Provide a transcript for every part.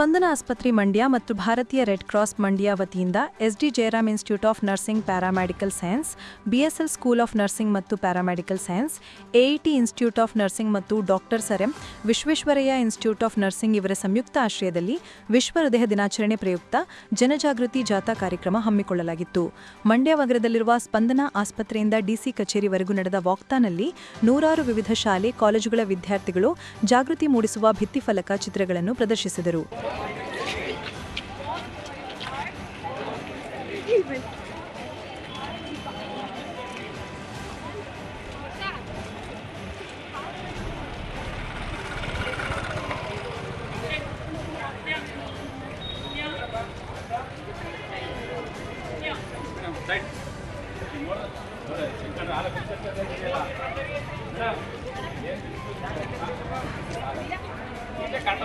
ಸ್ಪಂದನ ಆಸ್ಪತ್ರೆ ಮಂಡ್ಯ ಮತ್ತು ಭಾರತೀಯ ರೆಡ್ ಕ್ರಾಸ್ ಮಂಡ್ಯ ವತಿಯಿಂದ SD Jayaram institute of nursing paramedical science, BSL school of nursing ಮತ್ತು paramedical science AET institute of nursing ಮತ್ತು doctor ಸರೆಂ, ವಿಶ್ವೇಶ್ವರಯ್ಯ ಇನ್ಸ್ಟಿಟ್ಯೂಟ್ ಆಫ್ ನರ್ಸಿಂಗ್ ಇವರ ಸಂಯುಕ್ತ ಆಶ್ರಯದಲ್ಲಿ ವಿಶ್ವ ಹೃದಯ ದಿನಾಚರಣೆ ಪ್ರಯುಕ್ತ ಜನಜಾಗೃತಿ ಜಾಥಾ ಕಾರ್ಯಕ್ರಮ ಹಮ್ಮಿಕೊಳ್ಳಲಾಗಿತ್ತು. ಮಂಡ್ಯ ನಗರದಲ್ಲಿರುವ ಸ್ಪಂದನ ಆಸ್ಪತ್ರೆಯಿಂದ ಡಿಸಿ ಕಚೇರಿವರೆಗೂ ನಡೆದ ವಾಕ್ತಾನಲ್ಲಿ ನೂರಾರು ವಿವಿಧ ಶಾಲೆ, ಕಾಲೇಜುಗಳ ವಿದ್ಯಾರ್ಥಿಗಳು ಜಾಗೃತಿ ಮೂಡಿಸುವ ಭಿತ್ತಿಫಲಕ ಚಿತ್ರಗಳನ್ನು ಪ್ರದರ್ಶಿಸಿದರು.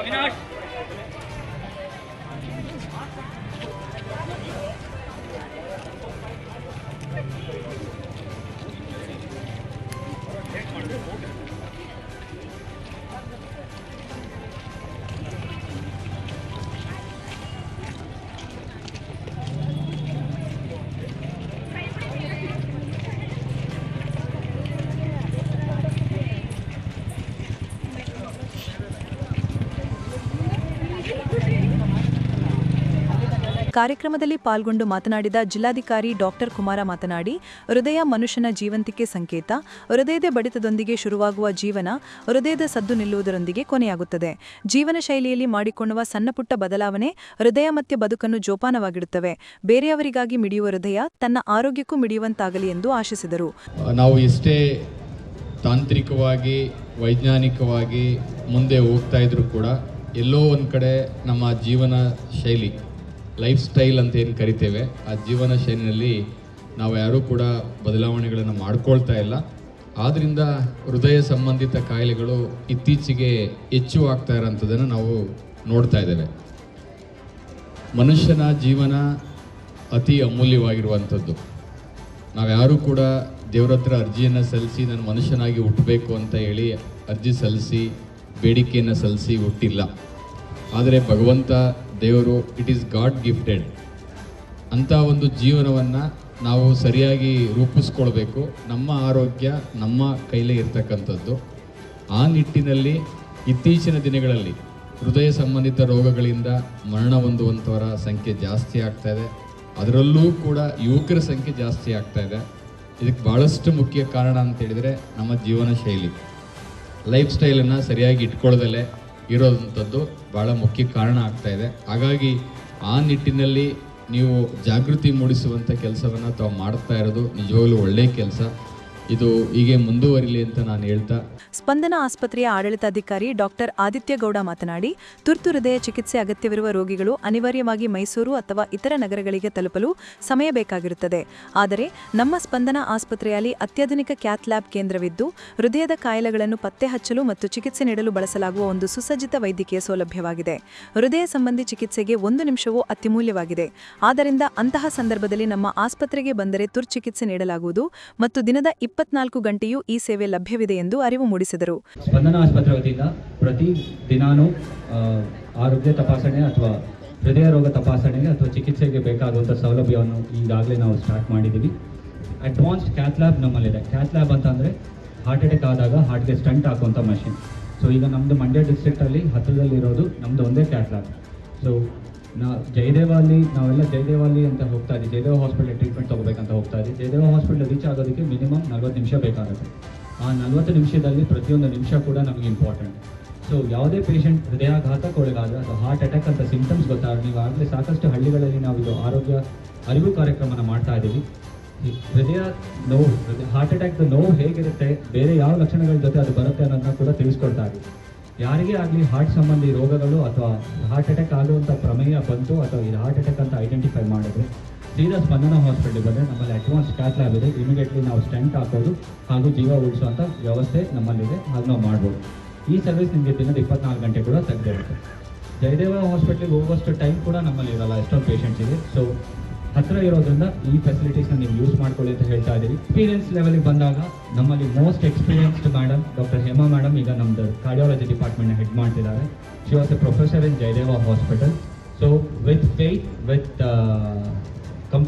Gracias. Thank you. ಕಾರ್ಯಕ್ರಮದಲ್ಲಿ ಪಾಲ್ಗೊಂಡು ಮಾತನಾಡಿದ ಜಿಲ್ಲಾಧಿಕಾರಿ ಡಾಕ್ಟರ್ ಕುಮಾರ ಮಾತನಾಡಿ, ಹೃದಯ ಮನುಷ್ಯನ ಜೀವಂತಿಕೆ ಸಂಕೇತ, ಹೃದಯದ ಬಡಿತದೊಂದಿಗೆ ಶುರುವಾಗುವ ಜೀವನ, ಹೃದಯದ ಸದ್ದು ನಿಲ್ಲುವುದರೊಂದಿಗೆ ಕೊನೆಯಾಗುತ್ತದೆ. ಜೀವನ ಶೈಲಿಯಲ್ಲಿ ಮಾಡಿಕೊಳ್ಳುವ ಸಣ್ಣಪುಟ್ಟ ಬದಲಾವಣೆ ಹೃದಯ ಮತ್ತೆ ಬದುಕನ್ನು ಜೋಪಾನವಾಗಿಡುತ್ತವೆ. ಬೇರೆಯವರಿಗಾಗಿ ಮಿಡಿಯುವ ಹೃದಯ ತನ್ನ ಆರೋಗ್ಯಕ್ಕೂ ಮಿಡಿಯುವಂತಾಗಲಿ ಎಂದು ಆಶಿಸಿದರು. ನಾವು ಎಷ್ಟೇ ತಾಂತ್ರಿಕವಾಗಿ, ವೈಜ್ಞಾನಿಕವಾಗಿ ಮುಂದೆ ಹೋಗ್ತಾ ಇದ್ರೂ ಕೂಡ ಎಲ್ಲೋ ಒಂದು ಕಡೆ ನಮ್ಮ ಜೀವನ ಶೈಲಿ ಲೈಫ್ ಸ್ಟೈಲ್ ಅಂತ ಏನು ಕರಿತೇವೆ, ಆ ಜೀವನ ಶೈಲಿನಲ್ಲಿ ನಾವು ಯಾರೂ ಕೂಡ ಬದಲಾವಣೆಗಳನ್ನು ಮಾಡ್ಕೊಳ್ತಾ ಇಲ್ಲ. ಆದ್ದರಿಂದ ಹೃದಯ ಸಂಬಂಧಿತ ಕಾಯಿಲೆಗಳು ಇತ್ತೀಚೆಗೆ ಹೆಚ್ಚು ಆಗ್ತಾ ಇರೋಂಥದ್ದನ್ನು ನಾವು ನೋಡ್ತಾ ಇದ್ದೇವೆ. ಮನುಷ್ಯನ ಜೀವನ ಅತಿ ಅಮೂಲ್ಯವಾಗಿರುವಂಥದ್ದು. ನಾವ್ಯಾರೂ ಕೂಡ ದೇವ್ರ ಹತ್ರ ಅರ್ಜಿಯನ್ನು ಸಲ್ಲಿಸಿ, ನಾನು ಮನುಷ್ಯನಾಗಿ ಹುಟ್ಟಬೇಕು ಅಂತ ಹೇಳಿ ಅರ್ಜಿ ಸಲ್ಲಿಸಿ, ಬೇಡಿಕೆಯನ್ನು ಸಲ್ಲಿಸಿ ಹುಟ್ಟಿಲ್ಲ. ಆದರೆ ಭಗವಂತ ದೇವರು ಇಟ್ ಈಸ್ ಗಾಡ್ ಗಿಫ್ಟೆಡ್ ಅಂಥ ಒಂದು ಜೀವನವನ್ನು ನಾವು ಸರಿಯಾಗಿ ರೂಪಿಸ್ಕೊಳ್ಬೇಕು. ನಮ್ಮ ಆರೋಗ್ಯ ನಮ್ಮ ಕೈಲೇ ಇರ್ತಕ್ಕಂಥದ್ದು. ಆ ನಿಟ್ಟಿನಲ್ಲಿ ಇತ್ತೀಚಿನ ದಿನಗಳಲ್ಲಿ ಹೃದಯ ಸಂಬಂಧಿತ ರೋಗಗಳಿಂದ ಮರಣ ಹೊಂದುವಂಥವರ ಸಂಖ್ಯೆ ಜಾಸ್ತಿ ಆಗ್ತಾ ಇದೆ. ಅದರಲ್ಲೂ ಕೂಡ ಯುವಕರ ಸಂಖ್ಯೆ ಜಾಸ್ತಿ ಆಗ್ತಾ ಇದೆ. ಇದಕ್ಕೆ ಭಾಳಷ್ಟು ಮುಖ್ಯ ಕಾರಣ ಅಂತ ಹೇಳಿದರೆ ನಮ್ಮ ಜೀವನ ಶೈಲಿ. ಲೈಫ್ ಸ್ಟೈಲನ್ನು ಸರಿಯಾಗಿ ಇಟ್ಕೊಳ್ಳದಲ್ಲೇ ಇರೋದಂಥದ್ದು ಭಾಳ ಮುಖ್ಯ ಕಾರಣ ಆಗ್ತಾ ಇದೆ. ಹಾಗಾಗಿ ಆ ನಿಟ್ಟಿನಲ್ಲಿ ನೀವು ಜಾಗೃತಿ ಮೂಡಿಸುವಂಥ ಕೆಲಸವನ್ನು ತಾವು ಮಾಡ್ತಾ ಇರೋದು ನಿಜವಾಗ್ಲೂ ಒಳ್ಳೆಯ ಕೆಲಸ. ಇದು ಹೀಗೆ ಮುಂದುವರಿಲಿ ಅಂತ ನಾನು ಹೇಳ್ತಾ ಸ್ಪಂದನ ಆಸ್ಪತ್ರೆಯ ಆಡಳಿತಾಧಿಕಾರಿ ಡಾಕ್ಟರ್ ಆದಿತ್ಯ ಗೌಡ ಮಾತನಾಡಿ, ತುರ್ತು ಹೃದಯ ಚಿಕಿತ್ಸೆ ಅಗತ್ಯವಿರುವ ರೋಗಿಗಳು ಅನಿವಾರ್ಯವಾಗಿ ಮೈಸೂರು ಅಥವಾ ಇತರ ನಗರಗಳಿಗೆ ತಲುಪಲು ಸಮಯ ಬೇಕಾಗಿರುತ್ತದೆ. ಆದರೆ, ನಮ್ಮ ಸ್ಪಂದನ ಆಸ್ಪತ್ರೆಯಲ್ಲಿ ಅತ್ಯಾಧುನಿಕ ಕ್ಯಾತ್ ಲ್ಯಾಬ್ ಕೇಂದ್ರವಿದ್ದು, ಹೃದಯದ ಕಾಯಿಲೆಗಳನ್ನು ಪತ್ತೆ ಹಚ್ಚಲು ಮತ್ತು ಚಿಕಿತ್ಸೆ ನೀಡಲು ಬಳಸಲಾಗುವ ಒಂದು ಸುಸಜ್ಜಿತ ವೈದ್ಯಕೀಯ ಸೌಲಭ್ಯವಾಗಿದೆ. ಹೃದಯ ಸಂಬಂಧಿ ಚಿಕಿತ್ಸೆಗೆ ಒಂದು ನಿಮಿಷವೂ ಅತಿಮೂಲ್ಯವಾಗಿದೆ. ಆದ್ದರಿಂದ ಅಂತಹ ಸಂದರ್ಭದಲ್ಲಿ ನಮ್ಮ ಆಸ್ಪತ್ರೆಗೆ ಬಂದರೆ ತುರ್ಚಿಕಿತ್ಸೆ ನೀಡಲಾಗುವುದು ಮತ್ತು ದಿನದ ಇಪ್ಪತ್ನಾಲ್ಕು ಗಂಟೆಯೂ ಈ ಸೇವೆ ಲಭ್ಯವಿದೆ ಎಂದು ಅರಿವು ಮೂಡಿಸಿದರು. ಸ್ಪಂದನ ಆಸ್ಪತ್ರೆ ವತಿಯಿಂದ ಪ್ರತಿ ದಿನಾನೂ ಆರೋಗ್ಯ ತಪಾಸಣೆ ಅಥವಾ ಹೃದಯ ರೋಗ ತಪಾಸಣೆಗೆ ಅಥವಾ ಚಿಕಿತ್ಸೆಗೆ ಬೇಕಾಗುವಂಥ ಸೌಲಭ್ಯವನ್ನು ಈಗಾಗಲೇ ನಾವು ಸ್ಟಾರ್ಟ್ ಮಾಡಿದ್ದೀವಿ. ಅಡ್ವಾನ್ಸ್ಡ್ ಕ್ಯಾತ್ ಲ್ಯಾಬ್ ನಮ್ಮಲ್ಲಿದೆ. ಕ್ಯಾತ್ ಲ್ಯಾಬ್ ಹಾರ್ಟ್ ಅಟ್ಯಾಕ್ ಆದಾಗ ಹಾರ್ಟ್ಗೆ ಸ್ಟಂಟ್ ಹಾಕುವಂಥ ಮಷಿನ್ ಸೊ ಈಗ ನಮ್ಮದು ಮಂಡ್ಯ ಡಿಸ್ಟ್ರಿಕ್ಟಲ್ಲಿ ಹತ್ತಿರದಲ್ಲಿರೋದು ನಮ್ಮದು ಒಂದೇ ಕ್ಯಾಟ್ ಲ್ಯಾಬ್ ಸೊ ನಾ ಜಯದೇವಾಲಿ ನಾವೆಲ್ಲ ಜಯದೇವಾಲಿ ಅಂತ ಹೋಗ್ತಾ ಇದ್ದೀವಿ. ಜಯದೇವ ಹಾಸ್ಪಿಟಲ್ ಟ್ರೀಟ್ಮೆಂಟ್ ತೊಗೋಬೇಕಂತ ಹೋಗ್ತಾ ಇದೆ. ಜಯದೇವ ಹಾಸ್ಪಿಟಲ್ ರೀಚ್ ಆಗೋದಕ್ಕೆ ಮಿನಿಮಮ್ ನಲ್ವತ್ತು ನಿಮಿಷ ಬೇಕಾಗುತ್ತೆ. ಆ ನಲ್ವತ್ತು ನಿಮಿಷದಲ್ಲಿ ಪ್ರತಿಯೊಂದು ನಿಮಿಷ ಕೂಡ ನಮಗೆ ಇಂಪಾರ್ಟೆಂಟ್ ಸೊ ಯಾವುದೇ ಪೇಷಂಟ್ ಹೃದಯಾಘಾತಕ್ಕೆ ಒಳಗಾದ್ರೆ ಅಥವಾ ಹಾರ್ಟ್ ಅಟ್ಯಾಕ್ ಅಂತ ಸಿಂಟಮ್ಸ್ ಗೊತ್ತಾದ್ರೆ ನೀವು ಆಗಲೇ ಸಾಕಷ್ಟು ಹಳ್ಳಿಗಳಲ್ಲಿ ನಾವು ಇದು ಆರೋಗ್ಯ ಅರಿವು ಕಾರ್ಯಕ್ರಮನ ಮಾಡ್ತಾ ಇದ್ದೀವಿ. ಹೃದಯ ನೋವು ಹಾರ್ಟ್ ಅಟ್ಯಾಕ್ದು ನೋವು ಹೇಗಿರುತ್ತೆ, ಬೇರೆ ಯಾವ ಲಕ್ಷಣಗಳ ಜೊತೆ ಅದು ಬರುತ್ತೆ ಅನ್ನೋದನ್ನ ಕೂಡ ತಿಳಿಸ್ಕೊಡ್ತಾ ಇದ್ದೀವಿ. ಯಾರಿಗೇ ಆಗಲಿ ಹಾರ್ಟ್ ಸಂಬಂಧಿ ರೋಗಗಳು ಅಥವಾ ಹಾರ್ಟ್ ಅಟ್ಯಾಕ್ ಆಗುವಂಥ ಪ್ರಮೇಯ ಬಂತು ಅಥವಾ ಇದು ಹಾರ್ಟ್ ಅಟ್ಯಾಕ್ ಅಂತ ಐಡೆಂಟಿಫೈ ಮಾಡಿದ್ರೆ ಸೀದಾ ಸ್ಪಂದನ ಹಾಸ್ಪಿಟಲ್ ಬಂದರೆ ನಮ್ಮಲ್ಲಿ ಅಡ್ವಾನ್ಸ್ ಕ್ಯಾತ್ ಲ್ಯಾಬ್ ಇದೆ. ಇಮಿಡಿಯೇಟ್ಲಿ ನಾವು ಸ್ಟೆಂಟ್ ಹಾಕೋದು ಹಾಗೂ ಜೀವ ಉಳಿಸುವಂಥ ವ್ಯವಸ್ಥೆ ನಮ್ಮಲ್ಲಿದೆ. ಹಾಗೆ ನಾವು ಮಾಡ್ಬೋದು. ಈ ಸರ್ವಿಸ್ ನಿಮಗೆ ದಿನದ ಇಪ್ಪತ್ನಾಲ್ಕು ಗಂಟೆ ಕೂಡ ತೆಗೆದಿರುತ್ತೆ. ಜಯದೇವ ಹಾಸ್ಪಿಟ್ಲಿಗೆ ಹೋಗುವಷ್ಟು ಟೈಮ್ ಕೂಡ ನಮ್ಮಲ್ಲಿ ಇರಲ್ಲ. ಎಷ್ಟೊಂದು ಪೇಷಂಟ್ಸ್ ಸೊ ಹತ್ರ ಇರೋದ್ರಿಂದ ಈ ಫೆಸಿಲಿಟೀಸ್ನ ನೀವು ಯೂಸ್ ಮಾಡ್ಕೊಳ್ಳಿ ಅಂತ ಹೇಳ್ತಾ ಇದ್ದೀವಿ. ಎಕ್ಸ್ಪೀರಿಯನ್ಸ್ ಲೆವೆಲ್ಗೆ ಬಂದಾಗ ನಮ್ಮಲ್ಲಿ most experienced madam doctor Hema madam ಈಗ ನಮ್ದು ಕಾರ್ಡಿಯಾಲಜಿ ಡಿಪಾರ್ಟ್ಮೆಂಟ್ನ ಹೆಡ್ ಮಾಡ್ತಿದ್ದಾರೆ. She was a professor in Jayadeva hospital so with faith with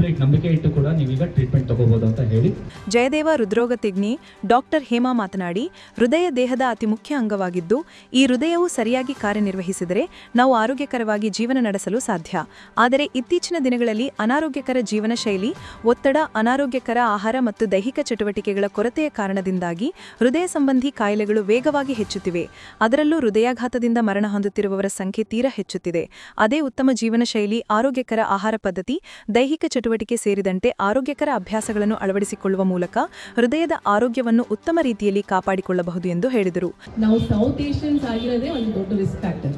ಇಟ್ಟು ಕೂಡ ನೀವೀಗ ಟ್ರೀಟ್ಮೆಂಟ್ ತಗೋಬಹುದು ಅಂತ ಹೇಳಿ. ಜಯದೇವ ಹೃದ್ರೋಗ ತಿಜ್ಞಿ ಡಾಕ್ಟರ್ ಹೇಮಾ ಮಾತನಾಡಿ, ಹೃದಯ ದೇಹದ ಅತಿ ಮುಖ್ಯ ಅಂಗವಾಗಿದ್ದು, ಈ ಹೃದಯವು ಸರಿಯಾಗಿ ಕಾರ್ಯನಿರ್ವಹಿಸಿದರೆ ನಾವು ಆರೋಗ್ಯಕರವಾಗಿ ಜೀವನ ನಡೆಸಲು ಸಾಧ್ಯ. ಆದರೆ ಇತ್ತೀಚಿನ ದಿನಗಳಲ್ಲಿ ಅನಾರೋಗ್ಯಕರ ಜೀವನ ಶೈಲಿ, ಒತ್ತಡ, ಅನಾರೋಗ್ಯಕರ ಆಹಾರ ಮತ್ತು ದೈಹಿಕ ಚಟುವಟಿಕೆಗಳ ಕೊರತೆಯ ಕಾರಣದಿಂದಾಗಿ ಹೃದಯ ಸಂಬಂಧಿ ಕಾಯಿಲೆಗಳು ವೇಗವಾಗಿ ಹೆಚ್ಚುತ್ತಿವೆ. ಅದರಲ್ಲೂ ಹೃದಯಾಘಾತದಿಂದ ಮರಣ ಹೊಂದುತ್ತಿರುವವರ ಸಂಖ್ಯೆ ತೀರಾ ಹೆಚ್ಚುತ್ತಿದೆ. ಅದೇ ಉತ್ತಮ ಜೀವನ ಶೈಲಿ, ಆರೋಗ್ಯಕರ ಆಹಾರ ಪದ್ಧತಿ, ದೈಹಿಕ ಚಟುವಟಿಕೆ ಸೇರಿದಂತೆ ಆರೋಗ್ಯಕರ ಅಭ್ಯಾಸಗಳನ್ನು ಅಳವಡಿಸಿಕೊಳ್ಳುವ ಮೂಲಕ ಹೃದಯದ ಆರೋಗ್ಯವನ್ನು ಉತ್ತಮ ರೀತಿಯಲ್ಲಿ ಕಾಪಾಡಿಕೊಳ್ಳಬಹುದು ಎಂದು ಹೇಳಿದರು. ನಾವು ಸೌತ್ ಏಷ್ಯನ್ಸ್ ಆಗಿರೋದೇ ಒಂದು ದೊಡ್ಡ ರಿಸ್ಕ್ ಫ್ಯಾಕ್ಟರ್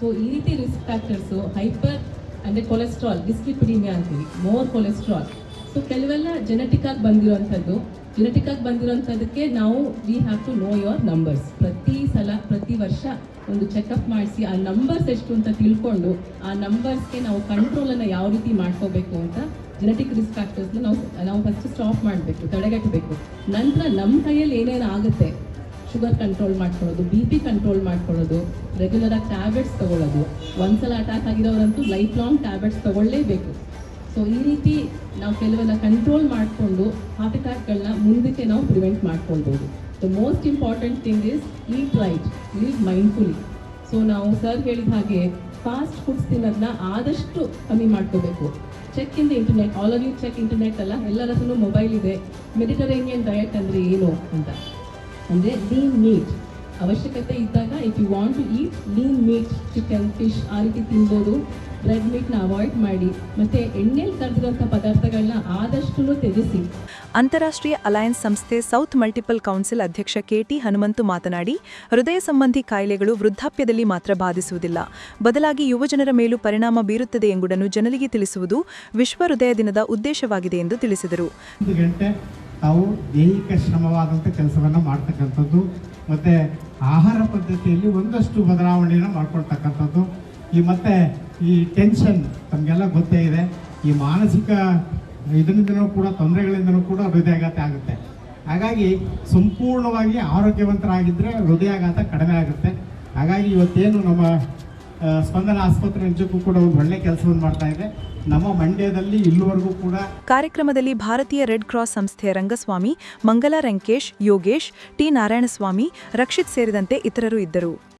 ಸೊ ಈ ರೀತಿ ರಿಸ್ಕ್ ಫ್ಯಾಕ್ಟರ್ಸು ಹೈಪರ್ ಅಂದರೆ ಕೊಲೆಸ್ಟ್ರಾಲ್ ಡಿಸ್ಲಿಪಿಡಿಮಿಯಾ ಅಂತೀವಿ ಮೋರ್ ಕೊಲೆಸ್ಟ್ರಾಲ್ ಸೊ ಕೆಲವೆಲ್ಲ ಜೆನೆಟಿಕ್ ಆಗಿ ಬಂದಿರುವಂಥದ್ದು ಜೆನೆಟಿಕ್ ಆಗಿ ನಾವು we have to know your numbers ಪ್ರತಿ ಸಲ, ಪ್ರತಿ ವರ್ಷ ಒಂದು ಚೆಕಪ್ ಮಾಡಿಸಿ, ಆ ನಂಬರ್ಸ್ ಎಷ್ಟು ಅಂತ ತಿಳ್ಕೊಂಡು, ಆ ನಂಬರ್ಸ್ಗೆ ನಾವು ಕಂಟ್ರೋಲನ್ನು ಯಾವ ರೀತಿ ಮಾಡ್ಕೋಬೇಕು ಅಂತ ಜೆನೆಟಿಕ್ ರಿಸ್ಕ್ ಫ್ಯಾಕ್ಟರ್ಸ್ನ ನಾವು ನಾವು ಫಸ್ಟ್ ಸ್ಟಾಪ್ ಮಾಡಬೇಕು, ತಡೆಗಟ್ಟಬೇಕು. ನಂತರ ನಮ್ಮ ಕೈಯಲ್ಲಿ ಏನೇನು ಆಗುತ್ತೆ? ಶುಗರ್ ಕಂಟ್ರೋಲ್ ಮಾಡ್ಕೊಳ್ಳೋದು ಬಿ ಪಿ ಕಂಟ್ರೋಲ್ ಮಾಡ್ಕೊಳ್ಳೋದು ರೆಗ್ಯುಲರ್ ಆಗಿ ಟ್ಯಾಬ್ಲೆಟ್ಸ್ ತೊಗೊಳ್ಳೋದು. ಒಂದ್ಸಲ ಅಟ್ಯಾಕ್ ಆಗಿರೋರಂತೂ ಲೈಫ್ ಲಾಂಗ್ ಟ್ಯಾಬ್ಲೆಟ್ಸ್ ತೊಗೊಳ್ಳೇಬೇಕು. ಸೊ ಈ ರೀತಿ ನಾವು ಕೆಲವೆಲ್ಲ ಕಂಟ್ರೋಲ್ ಮಾಡಿಕೊಂಡು ಹಾರ್ಟ್ ಅಟ್ಯಾಕ್ಗಳನ್ನ ಮುಂದಕ್ಕೆ ನಾವು ಪ್ರಿವೆಂಟ್ ಮಾಡ್ಕೊಳ್ಬೋದು. The most important thing is eat right live mindfully so ನಾವು ಸರ್ ಹೇಳಿದ ಹಾಗೆ ಫಾಸ್ಟ್ ಫುಡ್ಸ್ ತಿನ್ನೋದನ್ನ ಆದಷ್ಟು ಕಮ್ಮಿ ಮಾಡ್ಕೋಬೇಕು. Check in internet all of you check internet ಅಲ್ಲ? ಎಲ್ಲರ ಹತ್ರನೂ ಮೊಬೈಲ್ ಇದೆ. ಮೆಡಿಟರೇನಿಯನ್ ಡಯಟ್ ಅಂದರೆ ಏನು ಅಂತ? ಅಂದರೆ ಲೀನ್ ಮೀಟ್ ಅವಶ್ಯಕತೆ ಇದ್ದಾಗ if you want to eat lean meat chicken fish ಆ ರೀತಿ ತಿನ್ಬೋದು. ರೆಡ್ ಮೀಟ್ನ ಅವಾಯ್ಡ್ ಮಾಡಿ. ಮತ್ತು ಎಣ್ಣೆಲಿ ಕರೆದಿರೋಂಥ ಪದಾರ್ಥಗಳನ್ನ ಆದಷ್ಟು ತ್ಯಜಿಸಿ ಅಂತಾರಾಷ್ಟ್ರೀಯ ಅಲಯನ್ಸ್ ಸಂಸ್ಥೆ ಸೌತ್ ಮಲ್ಟಿಪಲ್ ಕೌನ್ಸಿಲ್ ಅಧ್ಯಕ್ಷ ಕೆಟಿ ಹನುಮಂತು ಮಾತನಾಡಿ, ಹೃದಯ ಸಂಬಂಧಿ ಕಾಯಿಲೆಗಳು ವೃದ್ಧಾಪ್ಯದಲ್ಲಿ ಮಾತ್ರ ಬಾಧಿಸುವುದಿಲ್ಲ. ಬದಲಾಗಿ ಯುವಜನರ ಮೇಲೂ ಪರಿಣಾಮ ಬೀರುತ್ತದೆ ಎಂಬುದನ್ನು ಜನರಿಗೆ ತಿಳಿಸುವುದು ವಿಶ್ವ ಹೃದಯ ದಿನದ ಉದ್ದೇಶವಾಗಿದೆ ಎಂದು ತಿಳಿಸಿದರು. ತಾವು ದೈಹಿಕ ಶ್ರಮವಾದಂಥ ಕೆಲಸವನ್ನು ಮಾಡ್ತಕ್ಕಂಥದ್ದು, ಮತ್ತು ಆಹಾರ ಪದ್ಧತಿಯಲ್ಲಿ ಒಂದಷ್ಟು ಬದಲಾವಣೆಯನ್ನು ಮಾಡ್ಕೊಳ್ತಕ್ಕಂಥದ್ದು, ಈ ಮತ್ತು ಈ ಟೆನ್ಷನ್ ತಮಗೆಲ್ಲ ಗೊತ್ತೇ ಇದೆ. ಈ ಮಾನಸಿಕ ಇದರಿಂದನೂ ಕೂಡ ತೊಂದರೆಗಳಿಂದನೂ ಕೂಡ ಹೃದಯಾಘಾತ ಆಗುತ್ತೆ. ಹಾಗಾಗಿ ಸಂಪೂರ್ಣವಾಗಿ ಆರೋಗ್ಯವಂತರಾಗಿದ್ದರೆ ಹೃದಯಾಘಾತ ಕಡಿಮೆ ಆಗುತ್ತೆ. ಹಾಗಾಗಿ ಇವತ್ತೇನು ನಮ್ಮ ಸ್ಪಂದನ ಆಸ್ಪತ್ರೆ ನಿಜಕ್ಕೂ ಕೂಡ ಒಂದು ಒಳ್ಳೆ ಕೆಲಸವನ್ನು ಮಾಡ್ತಾ ಇದೆ. ನಮ್ಮ ಮಂಡ್ಯದಲ್ಲಿ ಇಲ್ಲಿವರೆಗೂ ಕೂಡ ಕಾರ್ಯಕ್ರಮದಲ್ಲಿ ಭಾರತೀಯ ರೆಡ್ ಕ್ರಾಸ್ ಸಂಸ್ಥೆಯ ರಂಗಸ್ವಾಮಿ, ಮಂಗಲ ರಂಕೇಶ್, ಯೋಗೇಶ್, ಟಿ ನಾರಾಯಣಸ್ವಾಮಿ, ರಕ್ಷಿತ್ ಸೇರಿದಂತೆ ಇತರರು ಇದ್ದರು.